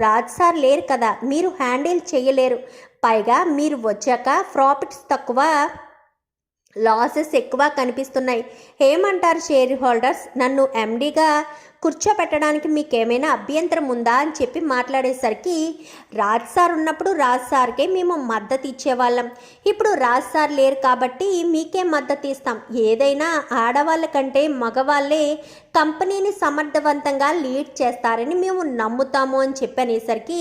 Raj sir లేరు కదా మీరు హ్యాండిల్ చేయలేరు. పైగా మీరు వచ్చాక ప్రాఫిట్స్ తక్కువ లాసెస్ ఎక్కువ కనిపిస్తున్నాయి. ఏమంటారు షేర్ హోల్డర్స్? నన్ను ఎండీగా కూర్చోపెట్టడానికి మీకు ఏమైనా అభ్యంతరం ఉందా అని చెప్పి మాట్లాడేసరికి రాజ్ సార్ ఉన్నప్పుడు రాజ్ సార్కే మేము మద్దతు ఇచ్చేవాళ్ళం. ఇప్పుడు రాజ్ సార్ లేరు కాబట్టి మీకే మద్దతు ఇస్తాం. ఏదైనా ఆడవాళ్ళ కంటే మగవాళ్ళే కంపెనీని సమర్థవంతంగా లీడ్ చేస్తారని మేము నమ్ముతాము అని చెప్పనేసరికి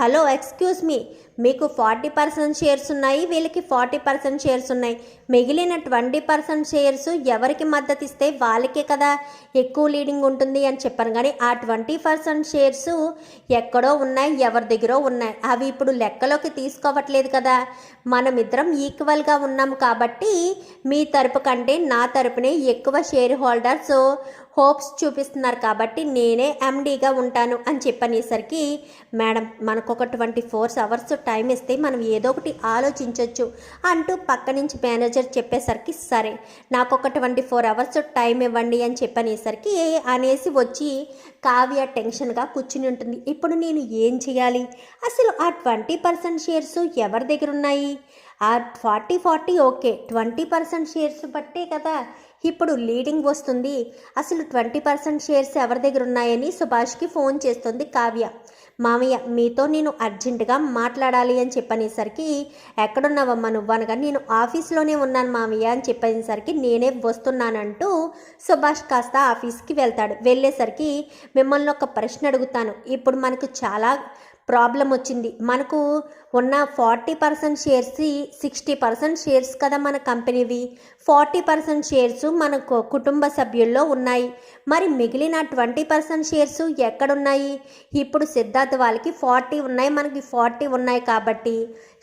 హలో ఎక్స్క్యూజ్ మీ. మీకు ఫార్టీ పర్సెంట్ షేర్స్ ఉన్నాయి వీళ్ళకి ఫార్టీ పర్సెంట్ షేర్స్ ఉన్నాయి. మిగిలిన ట్వంటీ పర్సెంట్ షేర్స్ ఎవరికి మద్దతు ఇస్తే వాళ్ళకే కదా ఎక్కువ లీడింగ్ ఉంటుంది అని చెప్పాను. కానీ ఆ ట్వంటీ పర్సెంట్ షేర్స్ ఎక్కడో ఉన్నాయి ఎవరి దగ్గర ఉన్నాయి. అవి ఇప్పుడు లెక్కలోకి తీసుకోవట్లేదు కదా. మనమిద్దరం ఈక్వల్గా ఉన్నాం కాబట్టి మీ తరపు కంటే నా తరపునే ఎక్కువ షేర్ హోల్డర్స్ హోప్స్ చూపిస్తున్నారు కాబట్టి నేనే ఎండీగా ఉంటాను అని చెప్పనేసరికి మేడం మనకు ఒక ట్వంటీ ఫోర్ అవర్స్ టైం ఇస్తే మనం ఏదో ఒకటి ఆలోచించవచ్చు అంటూ పక్క నుంచి మేనేజర్ చెప్పేసరికి సరే నాకు ఒక ట్వంటీ ఫోర్ అవర్స్ టైం ఇవ్వండి అని చెప్పనేసరికి అనేసి వచ్చి కావ్య టెన్షన్గా కూర్చుని ఉంటుంది. ఇప్పుడు నేను ఏం చేయాలి? అసలు ఆ ట్వంటీ పర్సెంట్ షేర్స్ ఎవరి దగ్గర ఉన్నాయి? ఆ forty forty okay twenty percent shares బట్టే కదా ఇప్పుడు లీడింగ్ వస్తుంది. అసలు ట్వంటీ పర్సెంట్ షేర్స్ ఎవరి దగ్గర ఉన్నాయని సుభాష్కి ఫోన్ చేస్తుంది కావ్య. మామయ్య మీతో నేను అర్జెంటుగా మాట్లాడాలి అని చెప్పనేసరికి ఎక్కడున్నావమ్మా నువ్వు అనగా నేను ఆఫీస్లోనే ఉన్నాను మామయ్య అని చెప్పేసరికి నేనే వస్తున్నానంటూ సుభాష్ కాస్త ఆఫీస్కి వెళ్తాడు. వెళ్ళేసరికి మిమ్మల్ని ఒక ప్రశ్న అడుగుతాను. ఇప్పుడు మనకు చాలా ప్రాబ్లం వచ్చింది. మనకు ఉన్న forty percent shares sixty percent shares కదా మన కంపెనీవి. ఫార్టీ పర్సెంట్ షేర్స్ మన కుటుంబ సభ్యుల్లో ఉన్నాయి. మరి మిగిలిన ట్వంటీ పర్సెంట్ షేర్స్ ఎక్కడున్నాయి? ఇప్పుడు సిద్ధార్థ్ వాళ్ళకి ఫార్టీ ఉన్నాయి మనకి ఫార్టీ ఉన్నాయి కాబట్టి.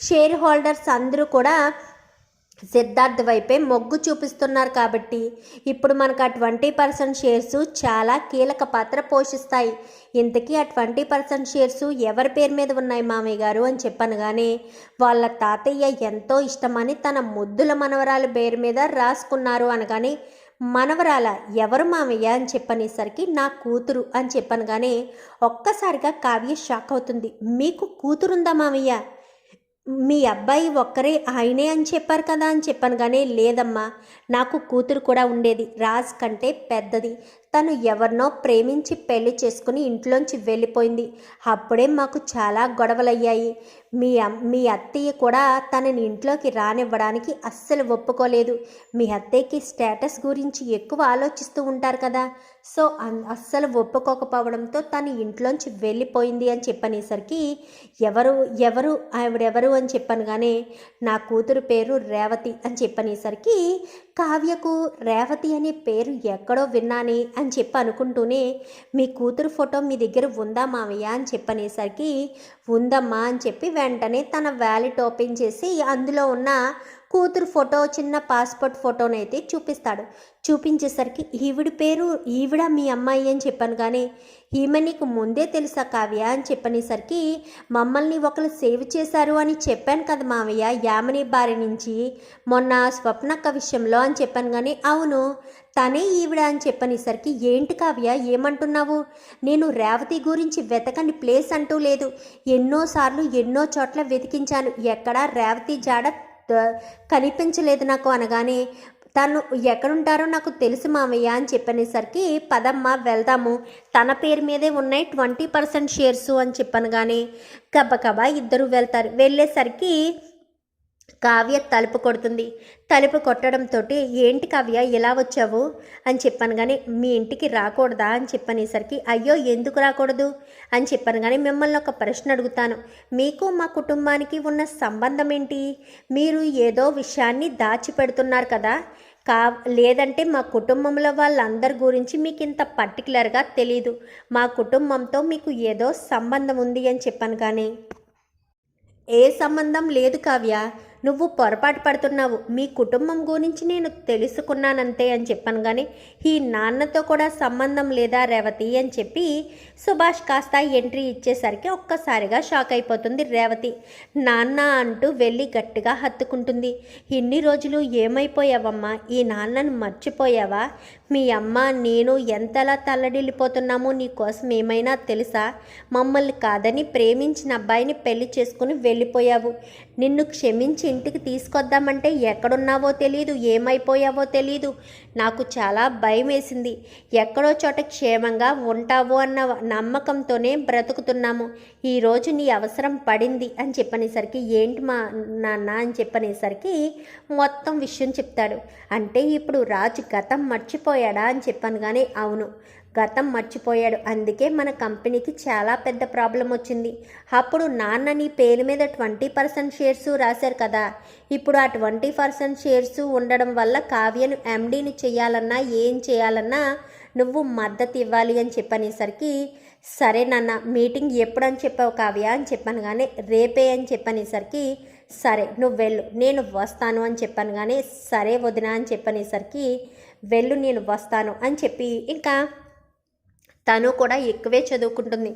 షేర్ హోల్డర్స్ అందరూ కూడా సిద్ధార్థ్ వైపే మొగ్గు చూపిస్తున్నారు కాబట్టి ఇప్పుడు మనకు ఆ ట్వంటీ పర్సెంట్ షేర్స్ చాలా కీలక పాత్ర పోషిస్తాయి. ఇంతకీ ఆ ట్వంటీ పర్సెంట్ షేర్స్ ఎవరి పేరు మీద ఉన్నాయి మామయ్య గారు అని చెప్పాను కానీ వాళ్ళ తాతయ్య ఎంతో ఇష్టమని తన ముద్దుల మనవరాల పేరు మీద రాసుకున్నారు అనగానే మనవరాల ఎవరు మామయ్య అని చెప్పనేసరికి నా కూతురు అని చెప్పాను కానీ ఒక్కసారిగా కావ్య షాక్ అవుతుంది. మీకు కూతురుందా మామయ్య? మీ అబ్బాయి ఒక్కరే ఆయనే అని చెప్పారు కదా అని చెప్పాను కానీ లేదమ్మా. నాకు కూతురు కూడా ఉండేది. రాజ్ కంటే పెద్దది. తను ఎవరినో ప్రేమించి పెళ్ళి చేసుకుని ఇంట్లోంచి వెళ్ళిపోయింది. అప్పుడే మాకు చాలా గొడవలయ్యాయి. మీ అమ్- మీ అత్తయ్య కూడా తనని ఇంట్లోకి రానివ్వడానికి అస్సలు ఒప్పుకోలేదు. మీ అత్తయ్యకి స్టేటస్ గురించి ఎక్కువ ఆలోచిస్తూ ఉంటారు కదా. సో అన్- అస్సలు ఒప్పుకోకపోవడంతో తను ఇంట్లోంచి వెళ్ళిపోయింది అని చెప్పనేసరికి ఎవరు ఎవరు ఆవిడెవరు అని చెప్పాను కానీ నా కూతురు పేరు రేవతి అని చెప్పనేసరికి కావ్యకు రేవతి అనే పేరు ఎక్కడో విన్నానే అని చెప్పి అనుకుంటూనే మీ కూతురు ఫోటో మీ దగ్గర ఉందా మావయ్య? అని చెప్పనేసరికి ఉందమ్మా అని చెప్పి వెంటనే తన వ్యాలెట్ ఓపెన్ చేసి అందులో ఉన్న కూతురు ఫోటో చిన్న పాస్పోర్ట్ ఫోటోనైతే చూపిస్తాడు. చూపించేసరికి ఈవిడ పేరు ఈవిడ మీ అమ్మాయి అని చెప్పాను కానీ ఈమె నీకు ముందే తెలుసా కావ్య అని చెప్పనేసరికి మమ్మల్ని ఒకరు సేవ్ చేశారు అని చెప్పాను కదా మావయ్య యామని బారి నుంచి. మొన్న స్వప్నక్క విషయంలో అని చెప్పాను కానీ అవును తనే ఈవిడ అని చెప్పనేసరికి ఏంటి కావ్య ఏమంటున్నావు? నేను రేవతి గురించి వెతకని ప్లేస్ అంటూ లేదు. ఎన్నోసార్లు ఎన్నో చోట్ల వెతికించాను. ఎక్కడా రేవతి జాడ కనిపించలేదు నాకు అనగానే తను ఎక్కడుంటారో నాకు తెలుసు మామయ్య అని చెప్పనేసరికి పదమ్మ వెళ్దాము. తన పేరు మీదే ఉన్నాయి ట్వంటీ పర్సెంట్ షేర్స్ అని చెప్పను కానీ గబగబా ఇద్దరు వెళ్తారు. వెళ్ళేసరికి కావ్య తలుపు కొడుతుంది. తలుపు కొట్టడంతో ఏంటి కావ్య ఎలా వచ్చావు? అని చెప్పాను కానీ మీ ఇంటికి రాకూడదా? అని చెప్పనేసరికి అయ్యో ఎందుకు రాకూడదు? అని చెప్పాను కానీ మిమ్మల్ని ఒక ప్రశ్న అడుగుతాను. మీకు మా కుటుంబానికి ఉన్న సంబంధం ఏంటి? మీరు ఏదో విషయాన్ని దాచిపెడుతున్నారు కదా? కా లేదంటే మా కుటుంబంలో వాళ్ళందరి గురించి మీకు ఇంత పర్టికులర్గా తెలీదు. మా కుటుంబంతో మీకు ఏదో సంబంధం ఉంది అని చెప్పాను కానీ ఏ సంబంధం లేదు కావ్య. నువ్వు పొరపాటు పడుతున్నావు. మీ కుటుంబం గురించి నేను తెలుసుకున్నానంతే అని చెప్పాను కానీ ఈ నాన్నతో కూడా సంబంధం లేదా రేవతి అని చెప్పి సుభాష్ కాస్త ఎంట్రీ ఇచ్చేసరికి ఒక్కసారిగా షాక్ అయిపోతుంది రేవతి. నాన్న అంటూ వెళ్ళి గట్టిగా హత్తుకుంటుంది. ఇన్ని రోజులు ఏమైపోయావమ్మా? ఈ నాన్నను మర్చిపోయావా? మీ అమ్మ నేను ఎంతలా తల్లడిల్లిపోతున్నామో నీకోసం ఏమైనా తెలుసా? మమ్మల్ని కాదని ప్రేమించిన అబ్బాయిని పెళ్ళి చేసుకుని వెళ్ళిపోయావు. నిన్ను క్షమించి ఇంటికి తీసుకొద్దామంటే ఎక్కడున్నావో తెలియదు ఏమైపోయావో తెలియదు నాకు చాలా భయం వేసింది ఎక్కడో చోట క్షేమంగా ఉంటావో అన్న నమ్మకంతోనే బ్రతుకుతున్నాము. ఈరోజు నీ అవసరం పడింది అని చెప్పనేసరికి ఏంటి మా నాన్న? అని చెప్పనేసరికి మొత్తం విషయం చెప్తాడు. అంటే ఇప్పుడు రాజు గతం మర్చిపోయాడా? అని చెప్పాను కానీ అవును. గతం మర్చిపోయాడు. అందుకే మన కంపెనీకి చాలా పెద్ద ప్రాబ్లం వచ్చింది. అప్పుడు నాన్న నీ పేరు మీద ట్వంటీ పర్సెంట్ షేర్స్ రాశారు కదా. ఇప్పుడు ఆ ట్వంటీ పర్సెంట్ షేర్స్ ఉండడం వల్ల కావ్యను ఎండీని చేయాలన్నా ఏం చేయాలన్నా నువ్వు మద్దతు ఇవ్వాలి అని చెప్పనేసరికి సరే నాన్న మీటింగ్ ఎప్పుడు అని చెప్పావు కావ్య అని చెప్పాను కానీ రేపే అని చెప్పనేసరికి సరే నువ్వు వెళ్ళు నేను వస్తాను అని చెప్పాను కానీ సరే వదినా అని చెప్పనేసరికి వెళ్ళు నేను వస్తాను అని చెప్పి ఇంకా తను కూడా ఎక్కువే చదువుకుంటుంది.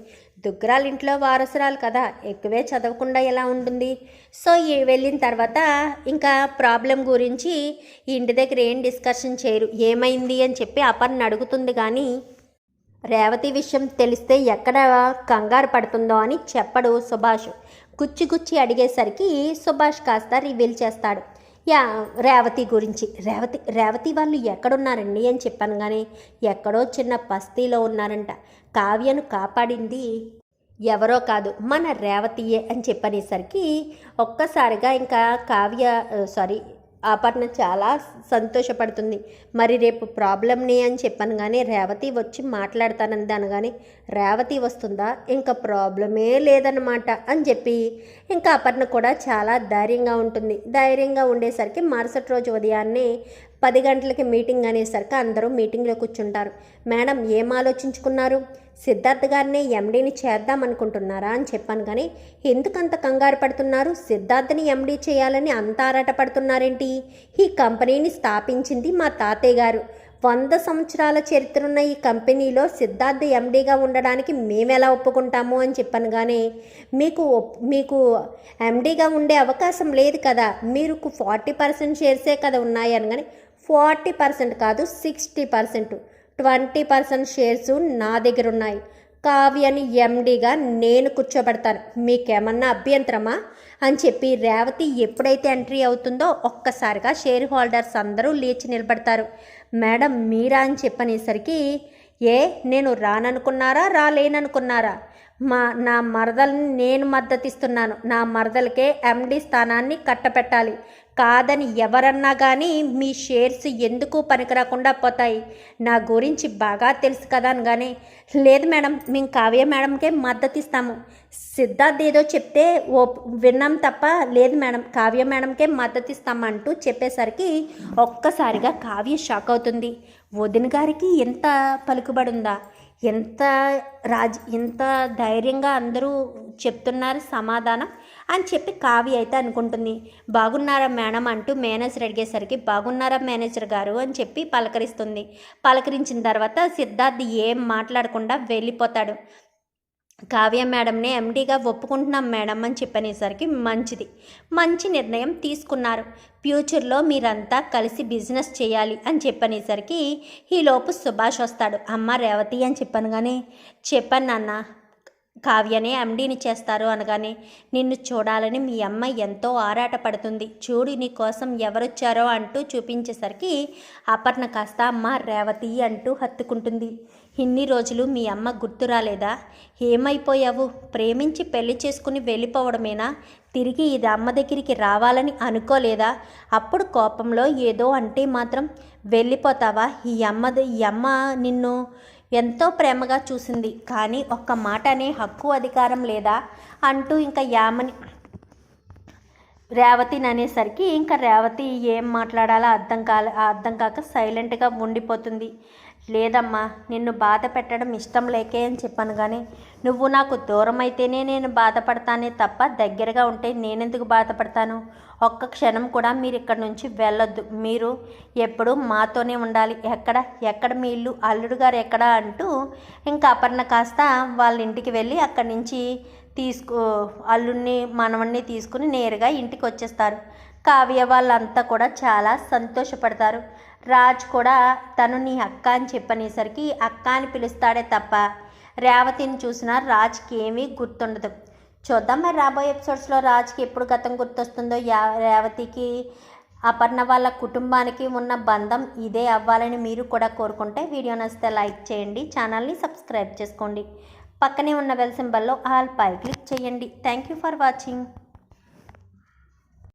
దుగ్గరాల ఇంట్లో వారసురాలు కదా ఎక్కువే చదవకుండా ఎలా ఉంటుంది? సో ఈ వెళ్ళిన తర్వాత ఇంకా ప్రాబ్లం గురించి ఇంటి దగ్గర ఏం డిస్కషన్ చేయరు. ఏమైంది అని చెప్పి అపర్ణ అడుగుతుంది కానీ రేవతి విషయం తెలిస్తే ఎక్కడ కంగారు పడుతుందో అని చెప్పడు సుభాష్. గుచ్చి గుచ్చి అడిగేసరికి సుభాష్ కాస్త రివీల్ చేస్తాడు. యా రేవతి గురించి. రేవతి రేవతి వాళ్ళు ఎక్కడున్నారండి అని చెప్పాను కానీ ఎక్కడో చిన్న బస్తీలో ఉన్నారంట. కావ్యను కాపాడింది ఎవరో కాదు మన రేవతియే అని చెప్పనేసరికి ఒక్కసారిగా ఇంకా కావ్య సారీ అపర్ణ చాలా సంతోషపడుతుంది. మరి రేపు ప్రాబ్లమ్ని అని చెప్పాను కానీ రేవతి వచ్చి మాట్లాడతానంది అనగానే రేవతి వస్తుందా? ఇంకా ప్రాబ్లమే లేదన్నమాట అని చెప్పి ఇంకా అపర్ణ కూడా చాలా ధైర్యంగా ఉంటుంది. ధైర్యంగా ఉండేసరికి మరుసటి రోజు ఉదయాన్నే పది గంటలకి మీటింగ్ అనేసరికి అందరూ మీటింగ్లో కూర్చుంటారు. మేడం ఏం ఆలోచించుకున్నారు? సిద్ధార్థ్ గారినే ఎండీని చేద్దామనుకుంటున్నారా అని చెప్పాను కానీ ఎందుకంత కంగారు పడుతున్నారు? సిద్ధార్థని ఎండీ చేయాలని అంత ఆరాట పడుతున్నారేంటి? ఈ కంపెనీని స్థాపించింది మా తాతయ్య గారు. వంద సంవత్సరాల చరిత్ర ఉన్న ఈ కంపెనీలో సిద్ధార్థ్ ఎండీగా ఉండడానికి మేము ఎలా ఒప్పుకుంటాము అని చెప్పాను కానీ మీకు ఒప్- మీకు ఎండీగా ఉండే అవకాశం లేదు కదా. మీరు ఫార్టీ పర్సెంట్ షేర్సే కదా ఉన్నాయని కానీ ఫార్టీ పర్సెంట్ కాదు sixty percent. Twenty percent shares నా దగ్గర ఉన్నాయి కావ్యని ఎండీగా నేను కూర్చోబెడతాను. మీకేమన్నా అభ్యంతరమా? అని చెప్పి రేవతి ఎప్పుడైతే ఎంట్రీ అవుతుందో ఒక్కసారిగా షేర్ హోల్డర్స్ అందరూ లేచి నిలబడతారు. మేడం మీరా అని చెప్పనేసరికి ఏ నేను రాననుకున్నారా రాలేననుకున్నారా? మా నా మరదల్ని నేను మద్దతిస్తున్నాను. నా మరదలకే ఎండి స్థానాన్ని కట్టపెట్టాలి కాదని ఎవరన్నా కానీ మీ షేర్స్ ఎందుకు పనికిరాకుండా పోతాయి? నా గురించి బాగా తెలుసు కదా అనగానే లేదు మేడం మేము కావ్య మేడంకే మద్దతు ఇస్తాము సిద్ధార్థ్ ఏదో చెప్తే ఓ విన్నాం తప్ప లేదు మేడం కావ్య మేడంకే మద్దతు ఇస్తామంటూ చెప్పేసరికి ఒక్కసారిగా కావ్య షాక్ అవుతుంది. వదిన గారికి ఎంత పలుకుబడి ఉందా ఎంత రాజ్ ఎంత ధైర్యంగా అందరూ చెప్తున్నారు సమాధానం అని చెప్పి కావ్య అయితే అనుకుంటుంది. బాగున్నారా మేడం అంటూ మేనేజర్ అడిగేసరికి బాగున్నారా మేనేజర్ గారు అని చెప్పి పలకరిస్తుంది. పలకరించిన తర్వాత సిద్ధార్థ్ ఏం మాట్లాడకుండా వెళ్ళిపోతాడు. కావ్య మేడంనే ఎండీగా ఒప్పుకుంటున్నాం మేడం అని చెప్పనేసరికి మంచిది. మంచి నిర్ణయం తీసుకున్నారు. ఫ్యూచర్లో మీరంతా కలిసి బిజినెస్ చేయాలి అని చెప్పనేసరికి ఈలోపు సుభాష్ వస్తాడు. అమ్మ రేవతి అని చెప్పాను కానీ చెప్పాను నాన్న కావ్యనే ఎండీని చేస్తారు అనగానే నిన్ను చూడాలని మీ అమ్మ ఎంతో ఆరాటపడుతుంది. చూడు నీ కోసం ఎవరొచ్చారో అంటూ చూపించేసరికి అపర్ణ కాస్త అమ్మ రేవతి అంటూ హత్తుకుంటుంది. ఇన్ని రోజులు మీ అమ్మ గుర్తు రాలేదా? ఏమైపోయావు? ప్రేమించి పెళ్ళి చేసుకుని వెళ్ళిపోవడమేనా? తిరిగి ఇది అమ్మ దగ్గరికి రావాలని అనుకోలేదా? అప్పుడు కోపంలో ఏదో అంటే మాత్రం వెళ్ళిపోతావా? ఈ అమ్మది ఈ అమ్మ నిన్ను ఎంతో ప్రేమగా చూసింది. కానీ ఒక్క మాట అనే హక్కు అధికారం లేదా? అంటూ ఇంకా యామని రేవతిని అనేసరికి ఇంకా రేవతి ఏం మాట్లాడాలో అర్థం కాలే అర్థం కాక సైలెంట్గా ఉండిపోతుంది. లేదమ్మా నిన్ను బాధ పెట్టడం ఇష్టం లేకే అని చెప్పాను కానీ నువ్వు నాకు దూరం అయితేనే నేను బాధపడతానే తప్ప దగ్గరగా ఉంటే నేనెందుకు బాధపడతాను? ఒక్క క్షణం కూడా మీరు ఇక్కడ నుంచి వెళ్ళొద్దు. మీరు ఎప్పుడు మాతోనే ఉండాలి. ఎక్కడ? ఎక్కడ మీ ఇల్లు? అల్లుడు గారు ఎక్కడ అంటూ ఇంకా అపర్ణ కాస్త వాళ్ళ ఇంటికి వెళ్ళి అక్కడి నుంచి తీసుకు అల్లుడిని మనవణ్ణి తీసుకుని నేరుగా ఇంటికి వచ్చేస్తారు కావ్య వాళ్ళంతా కూడా చాలా సంతోషపడతారు. రాజ్ కూడా తను నీ అక్క అని చెప్పనేసరికి అక్క అని పిలుస్తాడే తప్ప రేవతిని చూసిన రాజ్కి ఏమీ గుర్తుండదు. చూద్దాం మరి రాబోయే ఎపిసోడ్స్లో రాజ్కి ఎప్పుడు గతం గుర్తొస్తుందో యా రేవతికి అపర్ణ వాళ్ళ కుటుంబానికి ఉన్న బంధం ఇదే అవ్వాలని మీరు కూడా కోరుకుంటే వీడియో నచ్చితే లైక్ చేయండి ఛానల్ని సబ్స్క్రైబ్ చేసుకోండి. పక్కనే ఉన్న బెల్ సింబల్లో ఆల్ పై క్లిక్ చేయండి. Thank you for watching.